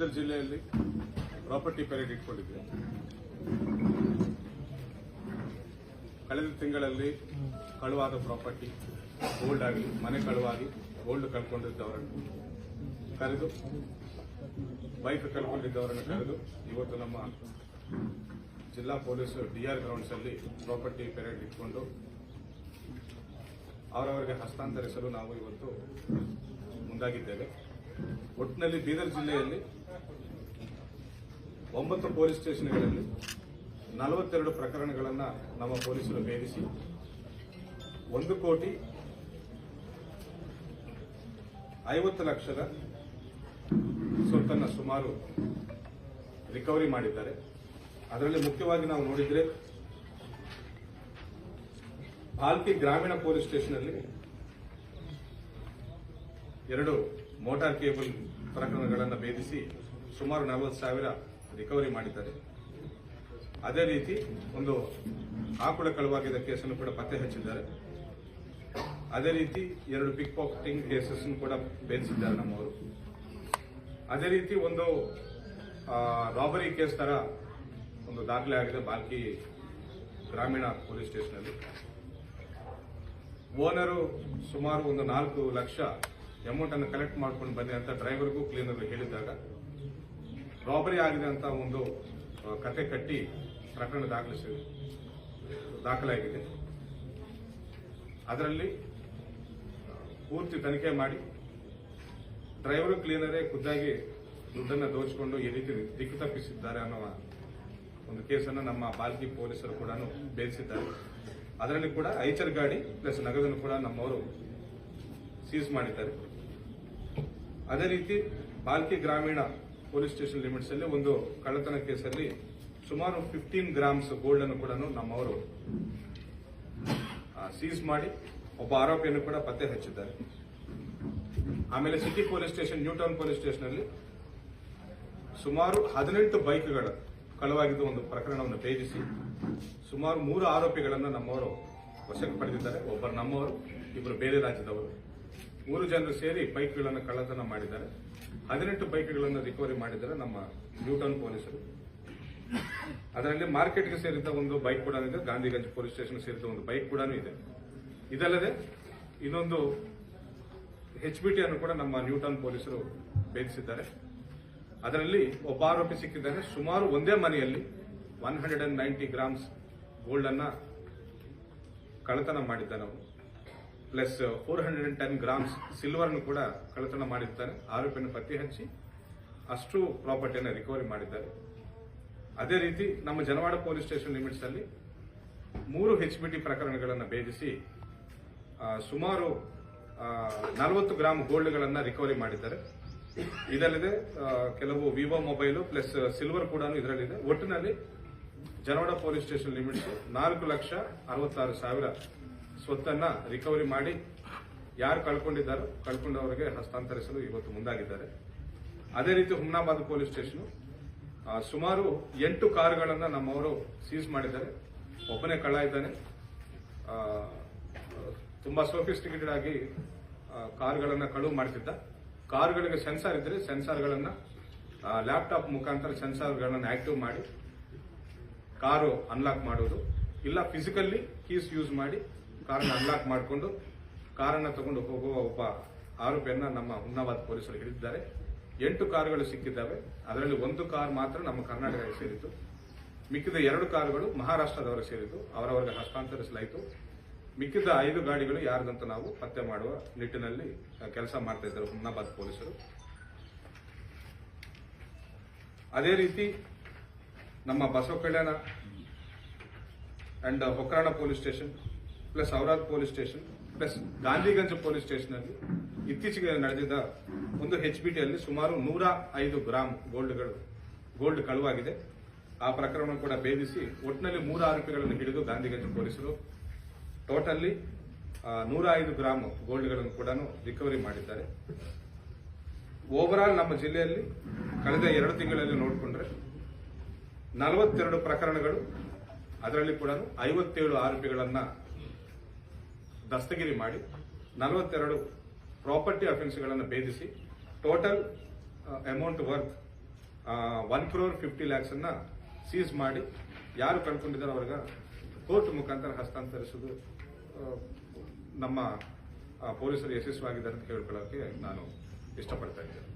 ಬೀದರ್ ಜಿಲ್ಲೆಯಲ್ಲಿ property parade ಇಟ್ಕೊಂಡಿದ್ದೆ. ಕಳೆದ ತಿಂಗಳಲ್ಲಿ ಕಳುವಾದ ಪ್ರಾಪರ್ಟಿ ಗೋಲ್ಡ್ ಆಗಿ, ಮನೆ ಕಳುವಾಗಿ ಗೋಲ್ಡ್ ಕಳ್ಕೊಂಡಿದ್ದವರನ್ನು ಕರೆದು ಬೈಕ್ ಕಳ್ಕೊಂಡಿದ್ದವರನ್ನು ಕರೆದು, ಇವತ್ತು ನಮ್ಮ ಜಿಲ್ಲಾ ಪೊಲೀಸ್ ಡಿಆರ್ ಗ್ರೌಂಡ್ಸ್ ಅಲ್ಲಿ ಪ್ರಾಪರ್ಟಿ ಪೆರೇಡ್ ಇಟ್ಕೊಂಡು ಅವರವರಿಗೆ ಹಸ್ತಾಂತರಿಸಲು ನಾವು ಇವತ್ತು ಮುಂದಾಗಿದ್ದೇವೆ. ಒಟ್ಟಿನಲ್ಲಿ ಬೀದರ್ ಜಿಲ್ಲೆಯಲ್ಲಿ ಒಂಬತ್ತು ಪೊಲೀಸ್ ಸ್ಟೇಷನ್ಗಳಲ್ಲಿ ನಲವತ್ತೆರಡು ಪ್ರಕರಣಗಳನ್ನು ನಮ್ಮ ಪೊಲೀಸರು ಭೇದಿಸಿ, ಒಂದು ಕೋಟಿ ಐವತ್ತು ಲಕ್ಷದ ಸ್ವತ್ತನ್ನು ಸುಮಾರು ರಿಕವರಿ ಮಾಡಿದ್ದಾರೆ. ಅದರಲ್ಲಿ ಮುಖ್ಯವಾಗಿ ನಾವು ನೋಡಿದರೆ ಭಾಲ್ಕಿ ಗ್ರಾಮೀಣ ಪೊಲೀಸ್ ಸ್ಟೇಷನ್ನಲ್ಲಿ ಎರಡು ಮೋಟಾರ್ ಕೇಬಲ್ ಪ್ರಕರಣಗಳನ್ನು ಭೇದಿಸಿ ಸುಮಾರು ನಲವತ್ತು ಸಾವಿರ ರಿಕವರಿ ಮಾಡಿದ್ದಾರೆ. ಅದೇ ರೀತಿ ಒಂದು ಆಕುಳ ಕಳುವಾಗಿದ್ದ ಕೇಸನ್ನು ಕೂಡ ಪತ್ತೆ ಹಚ್ಚಿದ್ದಾರೆ. ಅದೇ ರೀತಿ ಎರಡು ಪಿಕ್ ಪಾಕೆಟಿಂಗ್ ಕೇಸಸ್ ಕೂಡ ಬೇಧಿಸಿದ್ದಾರೆ ನಮ್ಮವರು. ಅದೇ ರೀತಿ ಒಂದು ರಾಬರಿ ಕೇಸ್ ತರ ಒಂದು ದಾಖಲೆ ಆಗಿದೆ ಬಾಲ್ಕಿ ಗ್ರಾಮೀಣ ಪೊಲೀಸ್ ಸ್ಟೇಷನಲ್ಲಿ ಓನರು ಸುಮಾರು ಒಂದು ನಾಲ್ಕು ಲಕ್ಷ ಅಮೌಂಟ್ ಅನ್ನು ಕಲೆಕ್ಟ್ ಮಾಡ್ಕೊಂಡು ಬನ್ನಿ ಅಂತ ಡ್ರೈವರ್ಗೂ ಕ್ಲೀನರ್ಗೂ ಹೇಳಿದಾಗ ರಾಬರಿ ಆಗಿದೆ ಅಂತ ಒಂದು ಕತೆ ಕಟ್ಟಿ ಪ್ರಕರಣ ದಾಖಲಿಸಿ ದಾಖಲಾಗಿದೆ. ಅದರಲ್ಲಿ ಪೂರ್ತಿ ತನಿಖೆ ಮಾಡಿ ಡ್ರೈವರು ಕ್ಲೀನರೇ ಖುದ್ದಾಗಿ ದುಡ್ಡನ್ನು ದೋಚಿಕೊಂಡು ಈ ರೀತಿ ದಿಕ್ಕು ತಪ್ಪಿಸಿದ್ದಾರೆ ಅನ್ನೋ ಒಂದು ಕೇಸನ್ನು ನಮ್ಮ ಬಾಲ್ಕಿ ಪೊಲೀಸರು ಕೂಡ ಬೇಯಿಸಿದ್ದಾರೆ ಅದರಲ್ಲಿ ಕೂಡ ಐಚರ್ ಗಾಡಿ ಪ್ಲಸ್ ನಗದನ್ನು ಕೂಡ ನಮ್ಮವರು ಸೀಸ್ ಮಾಡಿದ್ದಾರೆ. ಅದೇ ರೀತಿ ಬಾಲ್ಕಿ ಗ್ರಾಮೀಣ ಪೊಲೀಸ್ ಸ್ಟೇಷನ್ ಲಿಮಿಟ್ಸ್ ಅಲ್ಲಿ ಒಂದು ಕಳ್ಳತನ ಕೇಸಲ್ಲಿ ಸುಮಾರು ಫಿಫ್ಟೀನ್ ಗ್ರಾಮ್ಸ್ ಗೋಲ್ಡ್ ಅನ್ನು ಕೂಡ ನಮ್ಮವರು ಸೀಸ್ ಮಾಡಿ ಒಬ್ಬ ಆರೋಪಿಯನ್ನು ಕೂಡ ಪತ್ತೆ ಹಚ್ಚಿದ್ದಾರೆ. ಆಮೇಲೆ city police station new town police station ಅಲ್ಲಿ ಸುಮಾರು ಹದಿನೆಂಟು ಬೈಕ್ಗಳ ಕಳವಾಗಿದ್ದ ಒಂದು ಪ್ರಕರಣವನ್ನು ಭೇದಿಸಿ ಸುಮಾರು ಮೂರು ಆರೋಪಿಗಳನ್ನು ನಮ್ಮವರು ವಶಕ್ಕೆ ಪಡೆದಿದ್ದಾರೆ. ಒಬ್ಬರು ನಮ್ಮವರು ಇಬ್ಬರು ಬೇರೆ ರಾಜ್ಯದವರು. ಮೂರು ಜನರು ಸೇರಿ ಬೈಕ್ಗಳನ್ನು ಕಳ್ಳತನ ಮಾಡಿದ್ದಾರೆ. ಹದಿನೆಂಟು ಬೈಕ್ಗಳನ್ನು ರಿಕವರಿ ಮಾಡಿದ್ದಾರೆ ನಮ್ಮ ನ್ಯೂಟನ್ ಪೊಲೀಸರು. ಅದರಲ್ಲಿ ಮಾರ್ಕೆಟ್ಗೆ ಸೇರಿದ್ದ ಒಂದು ಬೈಕ್ ಕೂಡ ಇದೆ. ಗಾಂಧಿಗಂಜ್ ಪೊಲೀಸ್ ಸ್ಟೇಷನ್ ಸೇರಿದ ಒಂದು ಬೈಕ್ ಕೂಡ ಇದೆ. ಇದಲ್ಲದೆ ಇನ್ನೊಂದು ಎಚ್ ಬಿ ಟಿ ಅನ್ನು ಕೂಡ ನಮ್ಮ ನ್ಯೂಟನ್ ಪೊಲೀಸರು ಭೇದಿಸಿದ್ದಾರೆ. ಅದರಲ್ಲಿ ಒಬ್ಬ ಆರೋಪಿ ಸಿಕ್ಕಿದ್ದಾರೆ. ಸುಮಾರು ಒಂದೇ ಮನೆಯಲ್ಲಿ one hundred and ninety grams gold ಅನ್ನ ಕಳ್ಳತನ ಮಾಡಿದ್ದಾನೆ ಅವನು plus four hundred and ten grams silver ಅನ್ನು ಕೂಡ ಕಳ್ಳತನ ಮಾಡಿರ್ತಾರೆ. ಆರೋಪಿಯನ್ನು ಪತ್ತೆ ಹಚ್ಚಿ ಅಷ್ಟು ಪ್ರಾಪರ್ಟಿಯನ್ನು ರಿಕವರಿ ಮಾಡಿದ್ದಾರೆ. ಅದೇ ರೀತಿ ನಮ್ಮ ಜನವಾಡ ಪೊಲೀಸ್ ಸ್ಟೇಷನ್ ಲಿಮಿಟ್ಸ್ ಅಲ್ಲಿ ಮೂರು ಹೆಚ್ ಬಿ ಟಿ ಪ್ರಕರಣಗಳನ್ನು ಭೇದಿಸಿ ಸುಮಾರು ನಲವತ್ತು ಗ್ರಾಮ್ ಗೋಲ್ಡ್ಗಳನ್ನು ರಿಕವರಿ ಮಾಡಿದ್ದಾರೆ. ಇದಲ್ಲದೆ ಕೆಲವು ವಿವೋ ಮೊಬೈಲು ಪ್ಲಸ್ ಸಿಲ್ವರ್ ಕೂಡ ಇದರಲ್ಲಿದೆ. ಒಟ್ಟಿನಲ್ಲಿ ಜನವಾಡ ಪೊಲೀಸ್ ಸ್ಟೇಷನ್ ಲಿಮಿಟ್ಸ್ ನಾಲ್ಕು ಲಕ್ಷ ಅರವತ್ತಾರು ಸಾವಿರ ಸ್ವತ್ತನ್ನ ರಿಕವರಿ ಮಾಡಿ ಯಾರು ಕಳ್ಕೊಂಡಿದ್ದಾರೋ ಕಳ್ಕೊಂಡವರಿಗೆ ಹಸ್ತಾಂತರಿಸಲು ಇವತ್ತು ಮುಂದಾಗಿದ್ದಾರೆ. ಅದೇ ರೀತಿ ಹುಮ್ನಾಬಾದ್ ಪೊಲೀಸ್ ಸ್ಟೇಷನ್ ಸುಮಾರು ಎಂಟು ಕಾರುಗಳನ್ನು ನಮ್ಮವರು ಸೀಸ್ ಮಾಡಿದ್ದಾರೆ. ಒಬ್ಬನೇ ಕಳ್ಳ ಇದ್ದಾನೆ ತುಂಬಾ ಸೋಫಿಸ್ಟಿಕೇಟೆಡ್ ಆಗಿ ಕಾರುಗಳನ್ನು ಕಳುವು ಮಾಡ್ತಿದ್ದ. ಕಾರುಗಳಿಗೆ ಸೆನ್ಸಾರ್ ಇದ್ರೆ ಸೆನ್ಸಾರ್ಗಳನ್ನ ಲ್ಯಾಪ್ಟಾಪ್ ಮುಖಾಂತರ ಸೆನ್ಸಾರ್ಗಳನ್ನು ಆಕ್ಟಿವ್ ಮಾಡಿ, ಕಾರು ಅನ್ಲಾಕ್ ಮಾಡೋದು ಇಲ್ಲ ಫಿಸಿಕಲ್ಲಿ ಕೀಸ್ ಯೂಸ್ ಮಾಡಿ ಕಾರನ್ನ ಅನ್ಲಾಕ್ ಮಾಡಿಕೊಂಡು ಕಾರನ್ನು ತಗೊಂಡು ಹೋಗುವ ಒಬ್ಬ ಆರೋಪಿಯನ್ನ ನಮ್ಮ ಹುನ್ನಾಬಾದ್ ಪೊಲೀಸರು ಹಿಡಿದಿದ್ದಾರೆ. ಎಂಟು ಕಾರುಗಳು ಸಿಕ್ಕಿದ್ದಾವೆ. ಅದರಲ್ಲಿ ಒಂದು ಕಾರ್ ಮಾತ್ರ ನಮ್ಮ ಕರ್ನಾಟಕಕ್ಕೆ ಸೇರಿತು ಮಿಕ್ಕಿದ ಎರಡು ಕಾರುಗಳು ಮಹಾರಾಷ್ಟ್ರದವರು ಸೇರಿದ್ದು. ಅವರವರಿಗೆ ಹಸ್ತಾಂತರಿಸಲಾಯಿತು. ಮಿಕ್ಕಿದ ಐದು ಗಾಡಿಗಳು ಯಾರ್ದಂತ ನಾವು ಪತ್ತೆ ಮಾಡುವ ನಿಟ್ಟಿನಲ್ಲಿ ಕೆಲಸ ಮಾಡ್ತಾ ಇದ್ದಾರೆ ಹುನ್ನಾಬಾದ್ ಪೊಲೀಸರು. ಅದೇ ರೀತಿ ನಮ್ಮ Basava Kalyana and Hokrana police station plus Aurad police station, plus Gandhiganj police station ಅಲ್ಲಿ ಇತ್ತೀಚೆಗೆ ನಡೆದಿದ್ದ ಒಂದು ಎಚ್ ಬಿ ಟಿಯಲ್ಲಿ ಸುಮಾರು ನೂರ ಐದು ಗ್ರಾಮ್ ಗೋಲ್ಡ್ಗಳು, ಗೋಲ್ಡ್ ಕಳುವಾಗಿದೆ. ಆ ಪ್ರಕರಣ ಕೂಡ ಭೇದಿಸಿ ಒಟ್ಟಿನಲ್ಲಿ ಮೂರು ಆರೋಪಿಗಳನ್ನು ಹಿಡಿದು ಗಾಂಧಿಗಂಜ್ ಪೊಲೀಸರು. ಟೋಟಲ್ಲಿ ನೂರ ಐದು ಗ್ರಾಮ್ ಗೋಲ್ಡ್ಗಳನ್ನು ಕೂಡ ರಿಕವರಿ ಮಾಡಿದ್ದಾರೆ. ಓವರಾಲ್ ನಮ್ಮ ಜಿಲ್ಲೆಯಲ್ಲಿ ಕಳೆದ ಎರಡು ತಿಂಗಳಲ್ಲಿ ನೋಡಿಕೊಂಡ್ರೆ ನಲವತ್ತೆರಡು ಪ್ರಕರಣಗಳು, ಅದರಲ್ಲಿ ಕೂಡ ಐವತ್ತೇಳು ಆರೋಪಿಗಳನ್ನ ದಸ್ತಗಿರಿ ಮಾಡಿ ನಲವತ್ತೆರಡು ಪ್ರಾಪರ್ಟಿ ಅಫೆನ್ಸ್ಗಳನ್ನು ಭೇದಿಸಿ total amount worth one crore fifty lakhs ಅನ್ನ ಸೀಸ್ ಮಾಡಿ ಯಾರು ಕಳ್ಕೊಂಡಿದ್ದಾರೋ ಅವ್ರಿಗೆ ಕೋರ್ಟ್ ಮುಖಾಂತರ ಹಸ್ತಾಂತರಿಸುವುದು ನಮ್ಮ ಪೊಲೀಸರು ಯಶಸ್ವಿಯಾಗಿದ್ದಾರೆ ಅಂತ ಹೇಳ್ಕೊಳ್ಳೋಕೆ ನಾನು ಇಷ್ಟಪಡ್ತಾ ಇದ್ದೇನೆ.